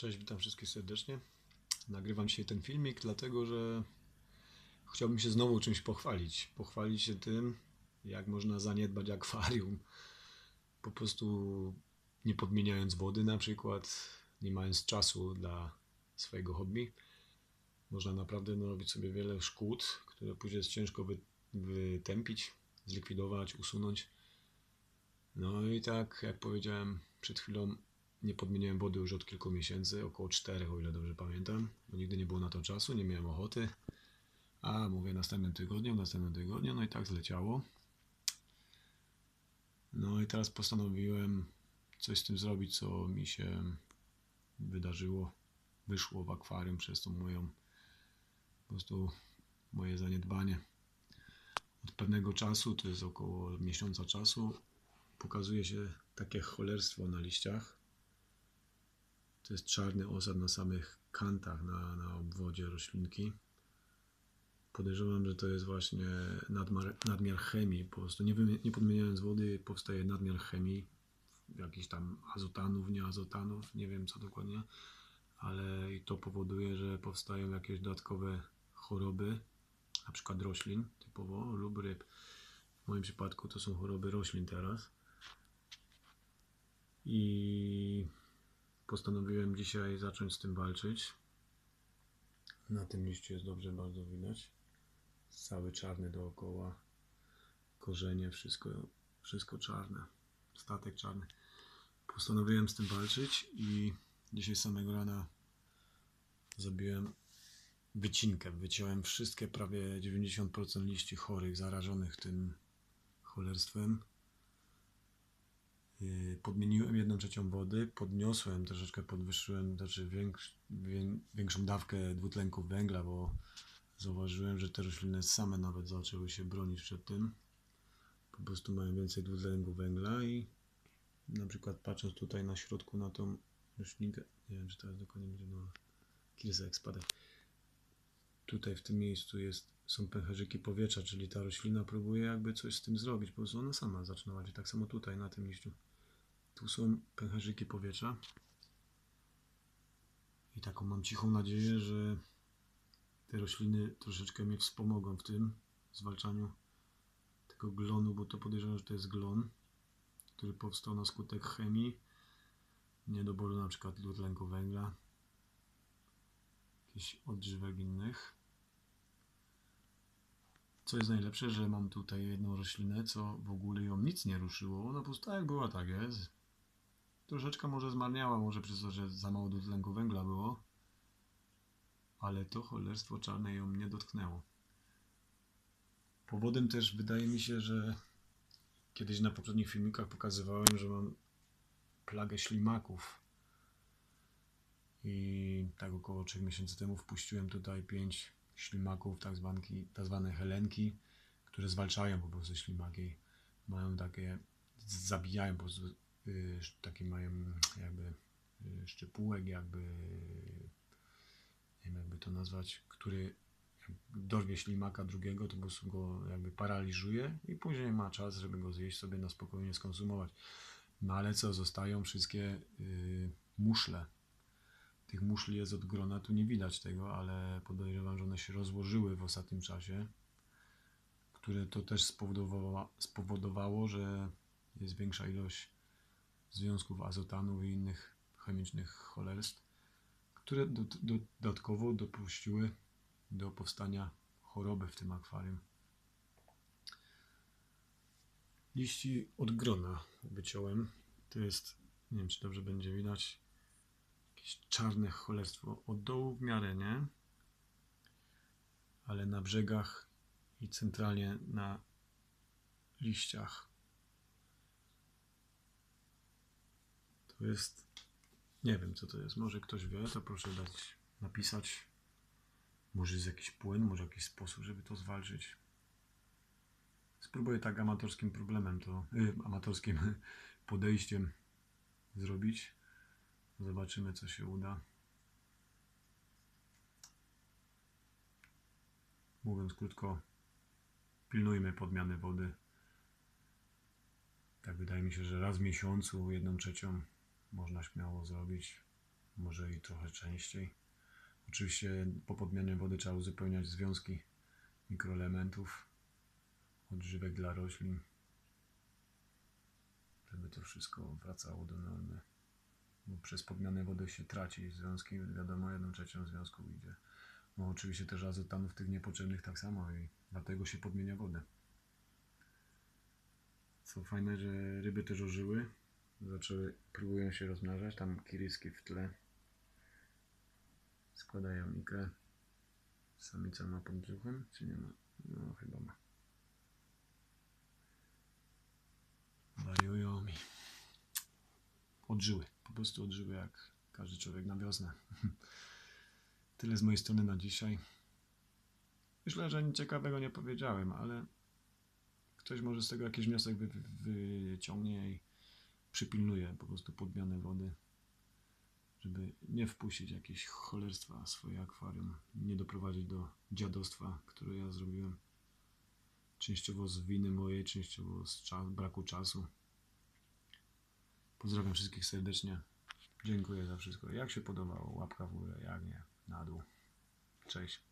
Cześć, witam wszystkich serdecznie. Nagrywam dzisiaj ten filmik, dlatego że chciałbym się znowu czymś pochwalić. Pochwalić się tym, jak można zaniedbać akwarium. Po prostu nie podmieniając wody, na przykład, nie mając czasu dla swojego hobby. Można naprawdę narobić sobie wiele szkód, które później jest ciężko wy, wytępić, zlikwidować, usunąć. No i tak, jak powiedziałem przed chwilą, nie podmieniałem wody już od kilku miesięcy, około czterech, o ile dobrze pamiętam, bo nigdy nie było na to czasu, nie miałem ochoty. A mówię następnym tygodniu, następnym tygodniu, no i tak zleciało. No i teraz postanowiłem coś z tym zrobić, co mi się wydarzyło, wyszło w akwarium przez tą moją, po prostu moje zaniedbanie. Od pewnego czasu, to jest około miesiąca czasu, pokazuje się takie cholerstwo na liściach. To jest czarny osad na samych kantach, na, na obwodzie roślinki. Podejrzewam, że to jest właśnie nadmiar, chemii. Po prostu nie, nie podmieniając wody powstaje nadmiar chemii, jakichś tam azotanów, nieazotanów, nie wiem co dokładnie, ale i to powoduje, że powstają jakieś dodatkowe choroby, na przykład roślin typowo lub ryb. W moim przypadku to są choroby roślin teraz. I postanowiłem dzisiaj zacząć z tym walczyć. Na tym liście jest dobrze bardzo widać. Cały czarny dookoła. Korzenie, wszystko, wszystko czarne. Statek czarny. Postanowiłem z tym walczyć i dzisiaj samego rana zrobiłem wycinkę. Wyciąłem wszystkie prawie 90% liści chorych, zarażonych tym cholerstwem. Yy, Podmieniłem jedną trzecią wody, podniosłem, troszeczkę podwyższyłem, znaczy większ, wię- większą dawkę dwutlenku węgla, bo zauważyłem, że te rośliny same nawet zaczęły się bronić przed tym. Po prostu mają więcej dwutlenku węgla i na przykład patrząc tutaj na środku na tą roślinkę, nie wiem czy teraz dokładnie będzie, no kilka jak spadek. Tutaj w tym miejscu jest, są pęcherzyki powietrza, czyli ta roślina próbuje jakby coś z tym zrobić, po prostu ona sama zaczyna walczyć. Tak samo tutaj na tym liściu. Tu są pęcherzyki powietrza. I taką mam cichą nadzieję, że te rośliny troszeczkę mnie wspomogą w tym zwalczaniu tego glonu, bo to podejrzewam, że to jest glon, który powstał na skutek chemii, niedoboru na przykład dwutlenku węgla, odżywek innych. Co jest najlepsze, że mam tutaj jedną roślinę, co w ogóle ją nic nie ruszyło. Ona tak jak była, tak jest. Troszeczkę może zmarniała, może przez to, że za mało dwutlenku węgla było. Ale to cholerstwo czarne ją nie dotknęło. Powodem też wydaje mi się, że kiedyś na poprzednich filmikach pokazywałem, że mam plagę ślimaków. I tak około 3 miesięcy temu wpuściłem tutaj 5 ślimaków, tak, zwanki, tak zwane helenki, które zwalczają po prostu ślimaki. Mają takie, zabijają po prostu, y, taki mają jakby y, szczypułek, jakby, nie wiem jakby to nazwać, który dorwie ślimaka drugiego, to po prostu go jakby paraliżuje i później ma czas, żeby go zjeść sobie na spokojnie skonsumować. No ale co, zostają wszystkie y, muszle. Tych muszli jest od grona, tu nie widać tego, ale podejrzewam, że one się rozłożyły w ostatnim czasie, które to też spowodowało, spowodowało że jest większa ilość związków azotanów i innych chemicznych cholerstw, które do, do, dodatkowo dopuściły do powstania choroby w tym akwarium. Liści od grona wyciąłem. To jest, nie wiem czy dobrze będzie widać, jakieś czarne cholerstwo. Od dołu w miarę, nie? Ale na brzegach i centralnie na liściach. To jest, nie wiem co to jest. Może ktoś wie, to proszę dać, napisać. Może jest jakiś płyn, może jakiś sposób, żeby to zwalczyć. Spróbuję tak amatorskim problemem to, y, amatorskim podejściem zrobić. Zobaczymy, co się uda. Mówiąc krótko, pilnujmy podmiany wody. Tak wydaje mi się, że raz w miesiącu jedną trzecią można śmiało zrobić. może i trochę częściej. Oczywiście po podmianie wody trzeba uzupełniać związki mikroelementów, odżywek dla roślin, żeby to wszystko wracało do normy. Bo przez podmianę wody się traci związki, wiadomo, jedną trzecią związku idzie. No oczywiście też azotanów tych niepotrzebnych tak samo i dlatego się podmienia wodę. Co fajne, że ryby też ożyły, zaczęły, próbują się rozmnażać, tam kiriski w tle składają ikrę. Samica ma pod brzuchem, czy nie ma? No chyba ma. Wariują mi. Odżyły, po prostu odżyły jak każdy człowiek na wiosnę. Tyle z mojej strony na dzisiaj. Myślę, że nic ciekawego nie powiedziałem, ale ktoś może z tego jakiś wniosek wy, wy, wyciągnie i przypilnuje po prostu podmianę wody, żeby nie wpuścić jakieś cholerstwa w swoje akwarium, nie doprowadzić do dziadostwa, które ja zrobiłem. Częściowo z winy mojej, częściowo z braku czasu. Pozdrawiam wszystkich serdecznie. Dziękuję za wszystko. Jak się podobało, łapka w górę, jak nie, na dół. Cześć.